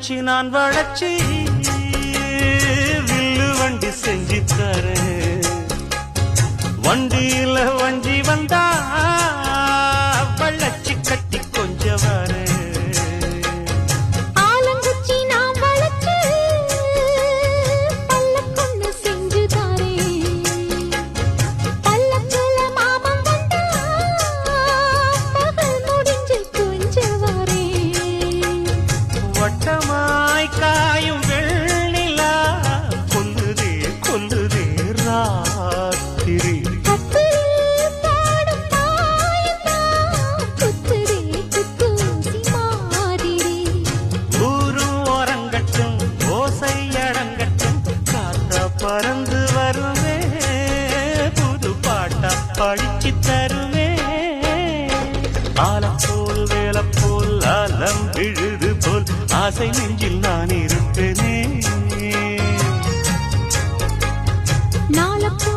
வச்சு நான் வளச்சு வில்லு வண்டி செஞ்சு தரேன். வண்டியில வண்டி வந்தா ராத்திரி பறந்து வருவே புது பாட்டா படிச்சு தருவே ஆலம் போல் வேலை போல் அலம் விழுது போல் ஆசை நெஞ்சில் நானே நாலப்ப